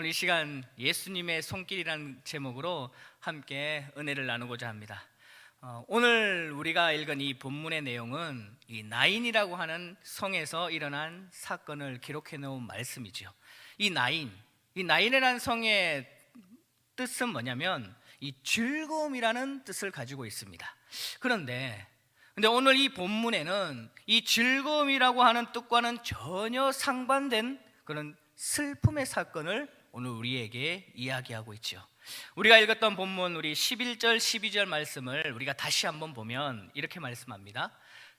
오늘 이 시간 예수님의 손길이라는 제목으로 함께 은혜를 나누고자 합니다. 어, 오늘 우리가 읽은 이 본문의 내용은 이 나인이라고 하는 성에서 일어난 사건을 기록해 놓은 말씀이죠. 이 나인, 이 나인이라는 성의 뜻은 뭐냐면 이 즐거움이라는 뜻을 가지고 있습니다. 그런데 근데 오늘 이 본문에는 이 즐거움이라고 하는 뜻과는 전혀 상반된 그런 슬픔의 사건을 오늘 우리에게 이야기하고 있죠. 우리가 읽었던 본문 우리 11절 12절 말씀을 우리가 다시 한번 보면 이렇게 말씀합니다.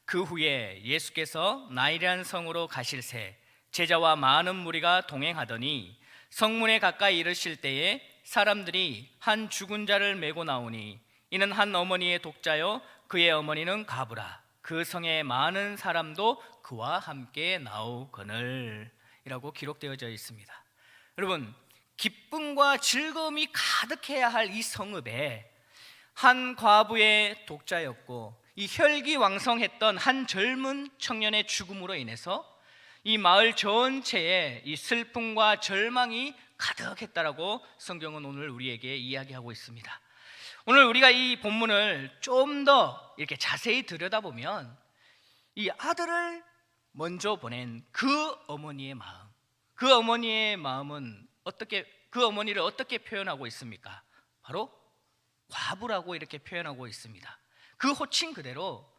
그 후에 예수께서 나이란 성으로 가실새 제자와 많은 무리가 동행하더니 성문에 가까이 이르실 때에 사람들이 한 죽은 자를 메고 나오니 이는 한 어머니의 독자요 그의 어머니는 가부라 그 성에 많은 사람도 그와 함께 나오거늘 이라고 기록되어져 있습니다. 여러분 기쁨과 즐거움이 가득해야 할 이 성읍에 한 과부의 독자였고 이 혈기왕성했던 한 젊은 청년의 죽음으로 인해서 이 마을 전체에 이 슬픔과 절망이 가득했다라고 성경은 오늘 우리에게 이야기하고 있습니다. 오늘 우리가 이 본문을 좀 더 이렇게 자세히 들여다보면 이 아들을 먼저 보낸 그 어머니의 마음, 그 어머니의 마음은 어떻게 그 어머니를 어떻게 표현하고 있습니까? 바로 과부라고 이렇게 표현하고 있습니다. 그 호칭 그대로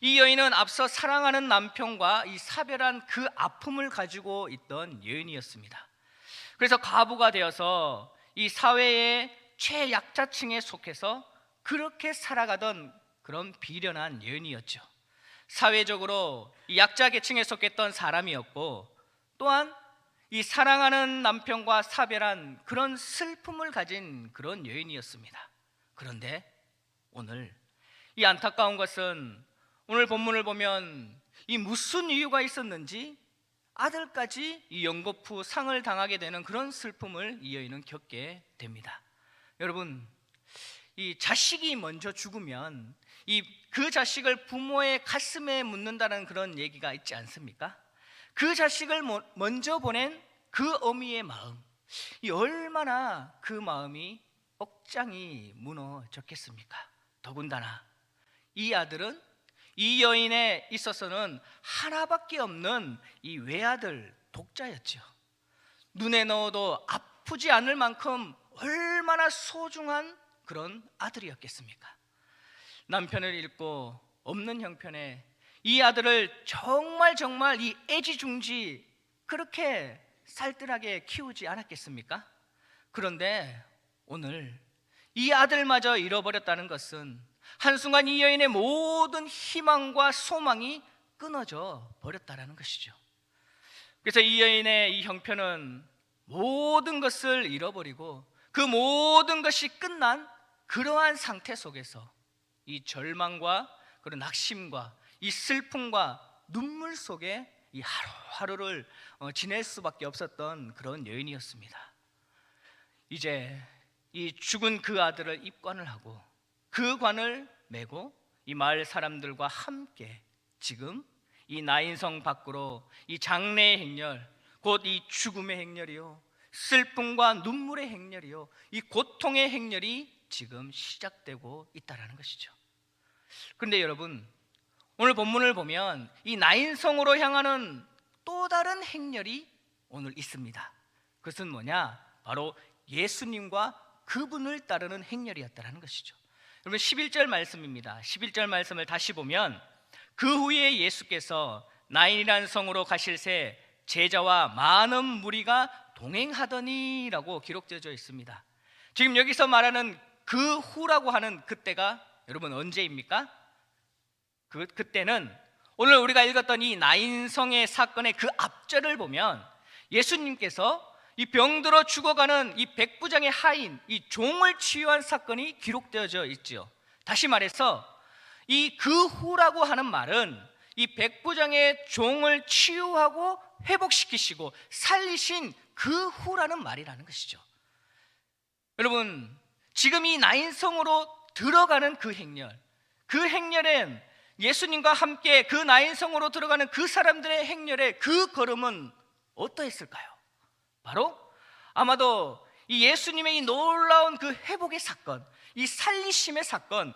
이 여인은 앞서 사랑하는 남편과 이 사별한 그 아픔을 가지고 있던 여인이었습니다. 그래서 과부가 되어서 이 사회의 최약자층에 속해서 그렇게 살아가던 그런 비련한 여인이었죠. 사회적으로 이 약자 계층에 속했던 사람이었고 또한 이 사랑하는 남편과 사별한 그런 슬픔을 가진 그런 여인이었습니다. 그런데 오늘 이 안타까운 것은 오늘 본문을 보면 이 무슨 이유가 있었는지 아들까지 이 연거푸 상을 당하게 되는 그런 슬픔을 이 여인은 겪게 됩니다. 여러분, 이 자식이 먼저 죽으면 이 그 자식을 부모의 가슴에 묻는다는 그런 얘기가 있지 않습니까? 그 자식을 먼저 보낸 그 어미의 마음, 이 얼마나 그 마음이 억장이 무너졌겠습니까? 더군다나 이 아들은 이 여인에 있어서는 하나밖에 없는 이 외아들 독자였죠. 눈에 넣어도 아프지 않을 만큼 얼마나 소중한 그런 아들이었겠습니까? 남편을 잃고 없는 형편에 이 아들을 정말 정말 이 애지중지 그렇게 살뜰하게 키우지 않았겠습니까? 그런데 오늘 이 아들마저 잃어버렸다는 것은 한순간 이 여인의 모든 희망과 소망이 끊어져 버렸다라는 것이죠. 그래서 이 여인의 이 형편은 모든 것을 잃어버리고 그 모든 것이 끝난 그러한 상태 속에서 이 절망과 그런 낙심과 이 슬픔과 눈물 속에 이 하루하루를 어, 지낼 수밖에 없었던 그런 여인이었습니다. 이제 이 죽은 그 아들을 입관을 하고 그 관을 메고 이 마을 사람들과 함께 지금 이 나인성 밖으로 이 장래의 행렬 곧 이 죽음의 행렬이요 슬픔과 눈물의 행렬이요 이 고통의 행렬이 지금 시작되고 있다라는 것이죠. 그런데 여러분 오늘 본문을 보면 이 나인성으로 향하는 또 다른 행렬이 오늘 있습니다. 그것은 뭐냐? 바로 예수님과 그분을 따르는 행렬이었다라는 것이죠. 여러분 11절 말씀입니다. 11절 말씀을 다시 보면 그 후에 예수께서 나인이라는 성으로 가실새 제자와 많은 무리가 동행하더니라고 기록되어 있습니다. 지금 여기서 말하는 그 후라고 하는 그때가 여러분 언제입니까? 그 그때는 오늘 우리가 읽었던 이 나인성의 사건의 그 앞절을 보면 예수님께서 이 병들어 죽어가는 이 백부장의 하인 이 종을 치유한 사건이 기록되어져 있죠. 다시 말해서 이 그 후라고 하는 말은 이 백부장의 종을 치유하고 회복시키시고 살리신 그 후라는 말이라는 것이죠. 여러분, 지금 이 나인성으로 들어가는 그 행렬, 그 행렬엔 예수님과 함께 그 나인성으로 들어가는 그 사람들의 행렬의 그 걸음은 어떠했을까요? 바로 아마도 이 예수님의 이 놀라운 그 회복의 사건, 이 살리심의 사건,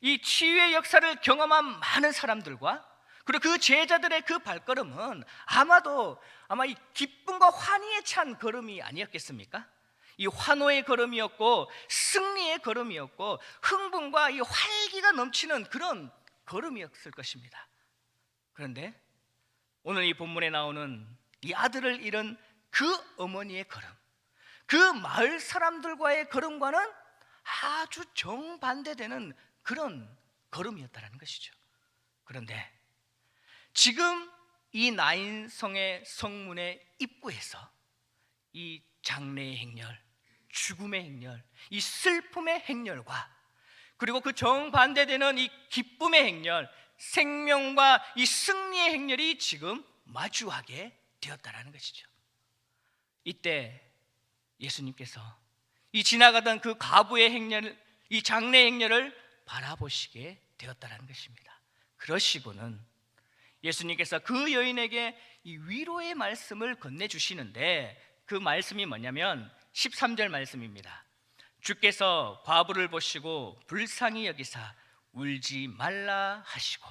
이 치유의 역사를 경험한 많은 사람들과 그리고 그 제자들의 그 발걸음은 아마도 아마 이 기쁨과 환희에 찬 걸음이 아니었겠습니까? 이 환호의 걸음이었고 승리의 걸음이었고 흥분과 이 활기가 넘치는 그런 걸음이었을 것입니다. 그런데 오늘 이 본문에 나오는 이 아들을 잃은 그 어머니의 걸음, 그 마을 사람들과의 걸음과는 아주 정반대되는 그런 걸음이었다는 것이죠. 그런데 지금 이 나인성의 성문의 입구에서 이 장래의 행렬, 죽음의 행렬, 이 슬픔의 행렬과 그리고 그 정반대되는 이 기쁨의 행렬, 생명과 이 승리의 행렬이 지금 마주하게 되었다라는 것이죠. 이때 예수님께서 이 지나가던 그 가부의 행렬, 이 장래 행렬을 바라보시게 되었다라는 것입니다. 그러시고는 예수님께서 그 여인에게 이 위로의 말씀을 건네 주시는데 그 말씀이 뭐냐면 13절 말씀입니다. 주께서 과부를 보시고 불쌍히 여기사 울지 말라 하시고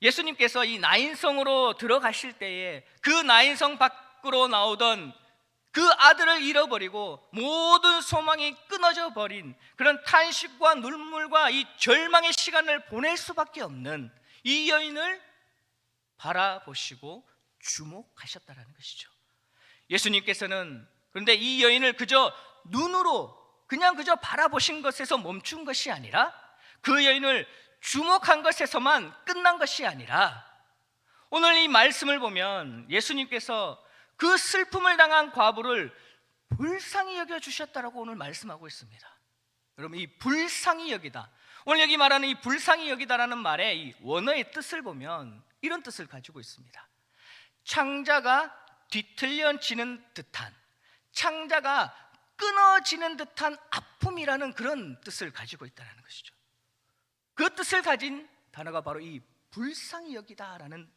예수님께서 이 나인성으로 들어가실 때에 그 나인성 밖으로 나오던 그 아들을 잃어버리고 모든 소망이 끊어져 버린 그런 탄식과 눈물과 이 절망의 시간을 보낼 수밖에 없는 이 여인을 바라보시고 주목하셨다라는 것이죠. 예수님께서는 그런데 이 여인을 그저 눈으로 그냥 그저 바라보신 것에서 멈춘 것이 아니라 그 여인을 주목한 것에서만 끝난 것이 아니라 오늘 이 말씀을 보면 예수님께서 그 슬픔을 당한 과부를 불쌍히 여겨 주셨다라고 오늘 말씀하고 있습니다. 여러분 이 불쌍히 여기다. 오늘 여기 말하는 이 불쌍히 여기다라는 말의 이 원어의 뜻을 보면 이런 뜻을 가지고 있습니다. 창자가 뒤틀려지는 듯한 창자가 끊어지는 듯한 아픔이라는 그런 뜻을 가지고 있다는 것이죠. 그 뜻을 가진 단어가 바로 이 불쌍히 여기다라는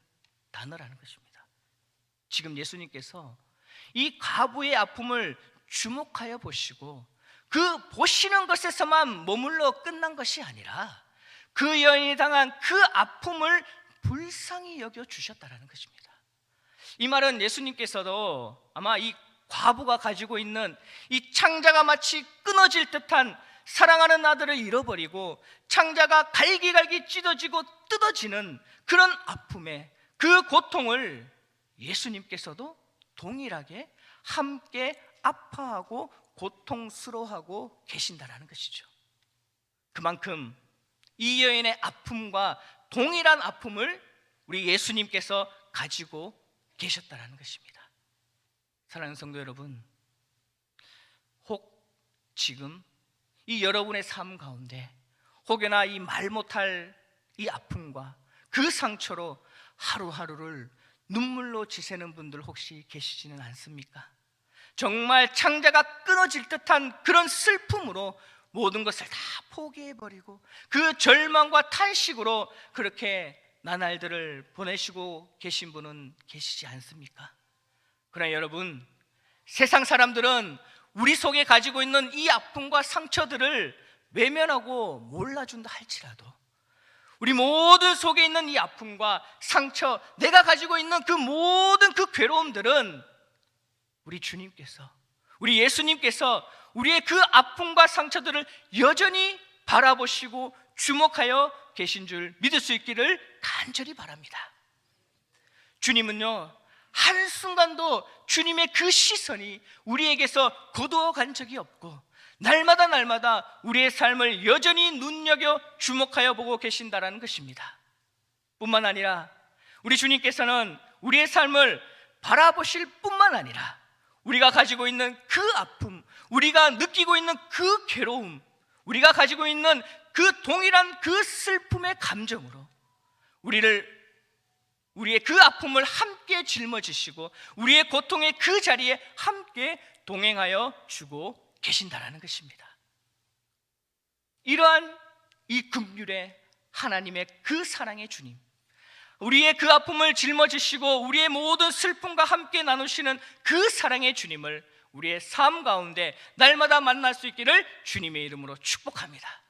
단어라는 것입니다. 지금 예수님께서 이 가부의 아픔을 주목하여 보시고 그 보시는 것에서만 머물러 끝난 것이 아니라 그 여인이 당한 그 아픔을 불쌍히 여겨 주셨다라는 것입니다. 이 말은 예수님께서도 아마 이 과부가 가지고 있는 이 창자가 마치 끊어질 듯한 사랑하는 아들을 잃어버리고 창자가 갈기갈기 찢어지고 뜯어지는 그런 아픔에 그 고통을 예수님께서도 동일하게 함께 아파하고 고통스러워하고 계신다라는 것이죠. 그만큼 이 여인의 아픔과 동일한 아픔을 우리 예수님께서 가지고 계셨다라는 것입니다. 사랑하는 성도 여러분, 혹 지금 이 여러분의 삶 가운데 혹여나 이 말 못할 이 아픔과 그 상처로 하루하루를 눈물로 지새는 분들 혹시 계시지는 않습니까? 정말 창자가 끊어질 듯한 그런 슬픔으로 모든 것을 다 포기해버리고 그 절망과 탄식으로 그렇게 나날들을 보내시고 계신 분은 계시지 않습니까? 그러나 여러분, 세상 사람들은 우리 속에 가지고 있는 이 아픔과 상처들을 외면하고 몰라준다 할지라도 우리 모든 속에 있는 이 아픔과 상처, 내가 가지고 있는 그 모든 그 괴로움들은 우리 주님께서, 우리 예수님께서 우리의 그 아픔과 상처들을 여전히 바라보시고 주목하여 계신 줄 믿을 수 있기를 간절히 바랍니다. 주님은요, 한순간도 주님의 그 시선이 우리에게서 거두어간 적이 없고, 날마다 날마다 우리의 삶을 여전히 눈여겨 주목하여 보고 계신다라는 것입니다. 뿐만 아니라 우리 주님께서는 우리의 삶을 바라보실 뿐만 아니라 우리가 가지고 있는 그 아픔, 우리가 느끼고 있는 그 괴로움, 우리가 가지고 있는 그 동일한 그 슬픔의 감정으로 우리를 우리의 그 아픔을 함께 짊어지시고 우리의 고통의 그 자리에 함께 동행하여 주고 계신다라는 것입니다. 이러한 이 긍휼의 하나님의 그 사랑의 주님 우리의 그 아픔을 짊어지시고 우리의 모든 슬픔과 함께 나누시는 그 사랑의 주님을 우리의 삶 가운데 날마다 만날 수 있기를 주님의 이름으로 축복합니다.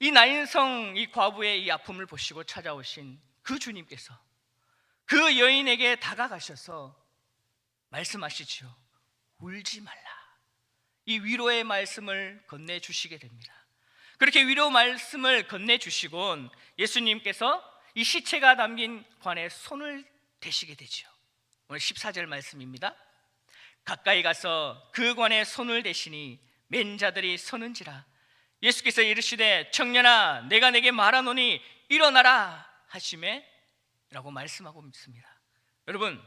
이 나인성 이 과부의 이 아픔을 보시고 찾아오신 그 주님께서 그 여인에게 다가가셔서 말씀하시지요. 울지 말라. 이 위로의 말씀을 건네 주시게 됩니다. 그렇게 위로 말씀을 건네 주시곤 예수님께서 이 시체가 담긴 관에 손을 대시게 되지요. 오늘 14절 말씀입니다. 가까이 가서 그 관에 손을 대시니 맨 자들이 서는지라 예수께서 이르시되 청년아 내가 내게 말하노니 일어나라 하심에 라고 말씀하고 있습니다. 여러분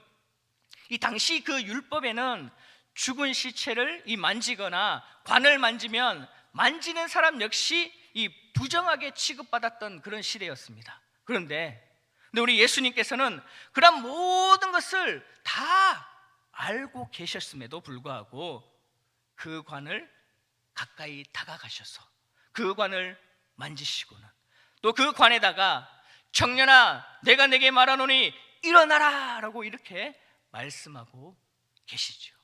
이 당시 그 율법에는 죽은 시체를 이 만지거나 관을 만지면 만지는 사람 역시 이 부정하게 취급받았던 그런 시대였습니다. 그런데 근데 우리 예수님께서는 그런 모든 것을 다 알고 계셨음에도 불구하고 그 관을 가까이 다가가셔서 그 관을 만지시고는 또 그 관에다가 청년아 내가 내게 말하노니 일어나라 라고 이렇게 말씀하고 계시죠.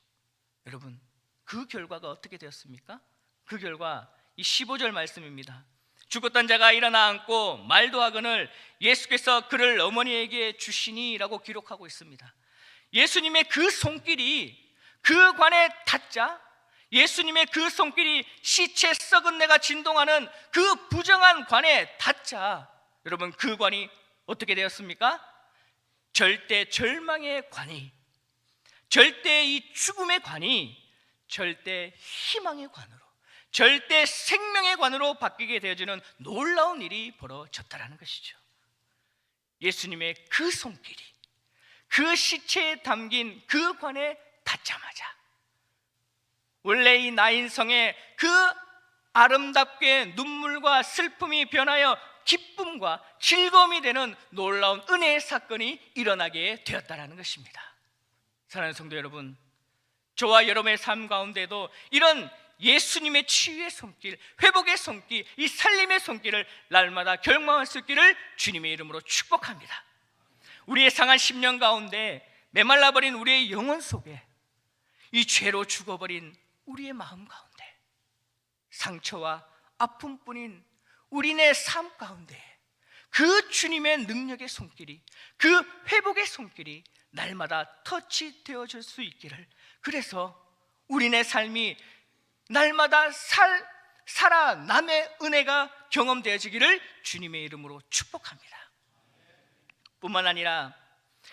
여러분 그 결과가 어떻게 되었습니까? 그 결과 이 15절 말씀입니다. 죽었던 자가 일어나 앉고 말도 하거늘 예수께서 그를 어머니에게 주시니라고 기록하고 있습니다. 예수님의 그 손길이 그 관에 닿자 예수님의 그 손길이 시체 썩은 내가 진동하는 그 부정한 관에 닿자 여러분 그 관이 어떻게 되었습니까? 절대 절망의 관이 절대 이 죽음의 관이 절대 희망의 관으로 절대 생명의 관으로 바뀌게 되어지는 놀라운 일이 벌어졌다라는 것이죠. 예수님의 그 손길이 그 시체에 담긴 그 관에 닿자마자 원래 이 나인성의 그 아름답게 눈물과 슬픔이 변하여 기쁨과 즐거움이 되는 놀라운 은혜의 사건이 일어나게 되었다라는 것입니다. 사랑하는 성도 여러분, 저와 여러분의 삶 가운데도 이런 예수님의 치유의 손길, 회복의 손길, 이 살림의 손길을 날마다 경험할 수 있기를 주님의 이름으로 축복합니다. 우리의 상한 10년 가운데 메말라버린 우리의 영혼 속에 이 죄로 죽어버린 우리의 마음 가운데 상처와 아픔뿐인 우리네 삶 가운데 그 주님의 능력의 손길이 그 회복의 손길이 날마다 터치되어 줄 수 있기를 그래서 우리네 삶이 날마다 살 살아남의 은혜가 경험되어지기를 주님의 이름으로 축복합니다. 뿐만 아니라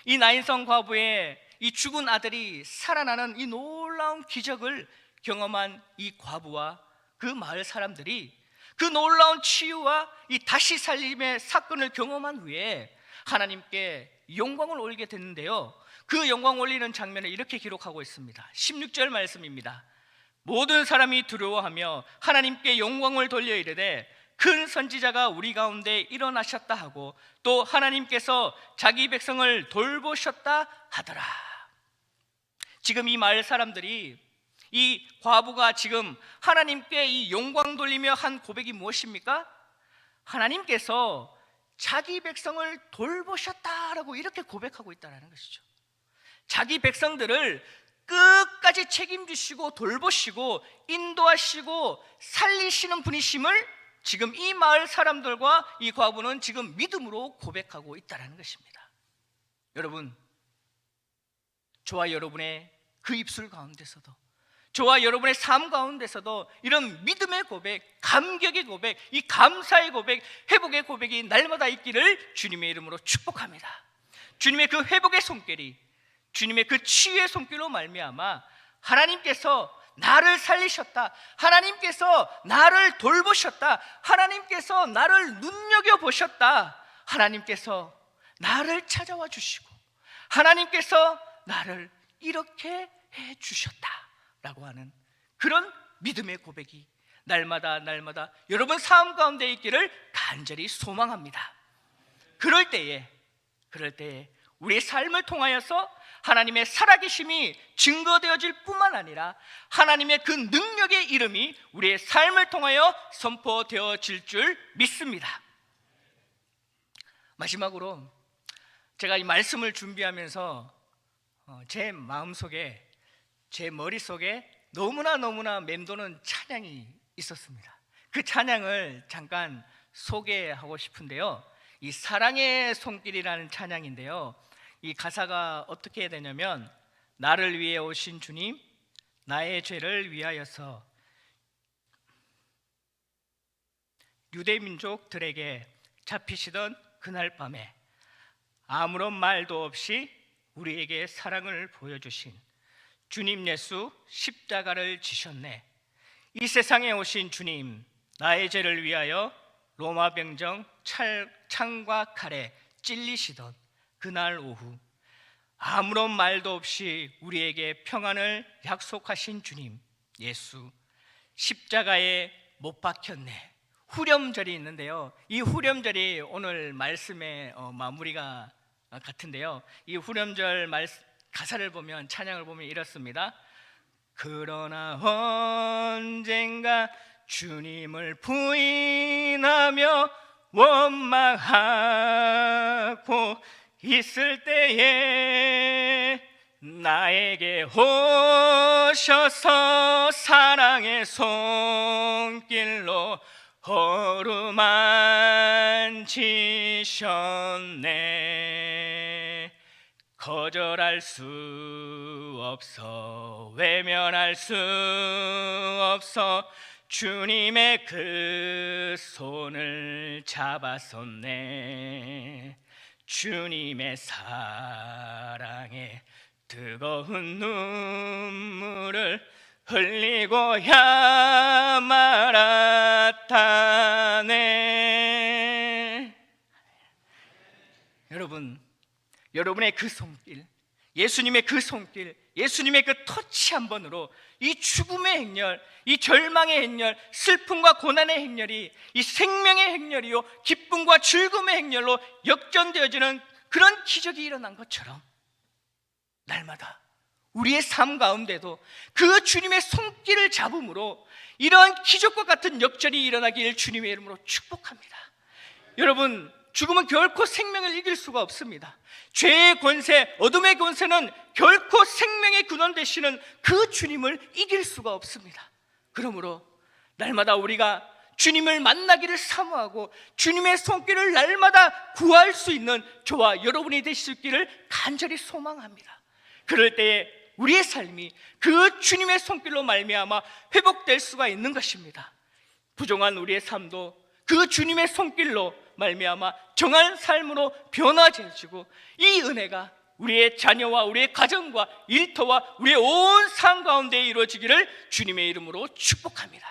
이 나인성 과부의 이 죽은 아들이 살아나는 이 놀라운 기적을 경험한 이 과부와 그 마을 사람들이 그 놀라운 치유와 이 다시 살림의 사건을 경험한 후에 하나님께 영광을 올리게 됐는데요. 그 영광 올리는 장면을 이렇게 기록하고 있습니다. 16절 말씀입니다. 모든 사람이 두려워하며 하나님께 영광을 돌려 이르되 큰 선지자가 우리 가운데 일어나셨다 하고 또 하나님께서 자기 백성을 돌보셨다 하더라. 지금 이 마을 사람들이 이 과부가 지금 하나님께 이 영광 돌리며 한 고백이 무엇입니까? 하나님께서 자기 백성을 돌보셨다라고 이렇게 고백하고 있다는 것이죠. 자기 백성들을 끝까지 책임지시고 돌보시고 인도하시고 살리시는 분이심을 지금 이 마을 사람들과 이 과부는 지금 믿음으로 고백하고 있다는 것입니다. 여러분, 저와 여러분의 그 입술 가운데서도 저와 여러분의 삶 가운데서도 이런 믿음의 고백, 감격의 고백, 이 감사의 고백, 회복의 고백이 날마다 있기를 주님의 이름으로 축복합니다. 주님의 그 회복의 손길이 주님의 그 치유의 손길로 말미암아 하나님께서 나를 살리셨다. 하나님께서 나를 돌보셨다. 하나님께서 나를 눈여겨 보셨다. 하나님께서 나를 찾아와 주시고 하나님께서 나를 이렇게 해 주셨다 라고 하는 그런 믿음의 고백이 날마다 날마다 여러분 삶 가운데 있기를 간절히 소망합니다. 그럴 때에 그럴 때에 우리의 삶을 통하여서 하나님의 살아계심이 증거되어질 뿐만 아니라 하나님의 그 능력의 이름이 우리의 삶을 통하여 선포되어질 줄 믿습니다. 마지막으로 제가 이 말씀을 준비하면서 어, 제 마음 속에 제 머릿 속에 너무나 너무나 맴도는 찬양이 있었습니다. 그 찬양을 잠깐 소개하고 싶은데요. 이 사랑의 손길이라는 찬양인데요. 이 가사가 어떻게 되냐면 나를 위해 오신 주님, 나의 죄를 위하여서 유대 민족들에게 잡히시던 그날 밤에 아무런 말도 없이 우리에게 사랑을 보여주신 주님 예수 십자가를 지셨네. 이 세상에 오신 주님, 나의 죄를 위하여 로마 병정 찰, 창과 칼에 찔리시던 그날 오후 아무런 말도 없이 우리에게 평안을 약속하신 주님 예수 십자가에 못 박혔네. 후렴절이 있는데요. 이 후렴절이 오늘 말씀의 어, 마무리가 어, 같은데요. 이 후렴절 말, 가사를 보면 찬양을 보면 이렇습니다. 그러나 언젠가 주님을 부인하며 원망하고 있을 때에 나에게 오셔서 사랑의 손길로 어루만지셨네 거절할 수 없어 외면할 수 없어. 주님의 그 손을 잡았었네. 주님의 사랑에 뜨거운 눈물을 흘리고야 말았다네. 여러분 여러분의 그 손길, 예수님의 그 손길, 예수님의 그 터치 한 번으로 이 죽음의 행렬, 이 절망의 행렬, 슬픔과 고난의 행렬이 이 생명의 행렬이요, 기쁨과 즐거움의 행렬로 역전되어지는 그런 기적이 일어난 것처럼 날마다 우리의 삶 가운데도 그 주님의 손길을 잡음으로 이러한 기적과 같은 역전이 일어나길 주님의 이름으로 축복합니다. 여러분, 죽음은 결코 생명을 이길 수가 없습니다. 죄의 권세, 어둠의 권세는 결코 생명의 근원 되시는 그 주님을 이길 수가 없습니다. 그러므로 날마다 우리가 주님을 만나기를 사모하고 주님의 손길을 날마다 구할 수 있는 저와 여러분이 되실 길을 간절히 소망합니다. 그럴 때에 우리의 삶이 그 주님의 손길로 말미암아 회복될 수가 있는 것입니다. 부정한 우리의 삶도 그 주님의 손길로 말미암아 정한 삶으로 변화되어지고 이 은혜가 우리의 자녀와 우리의 가정과 일터와 우리의 온 삶 가운데 이루어지기를 주님의 이름으로 축복합니다.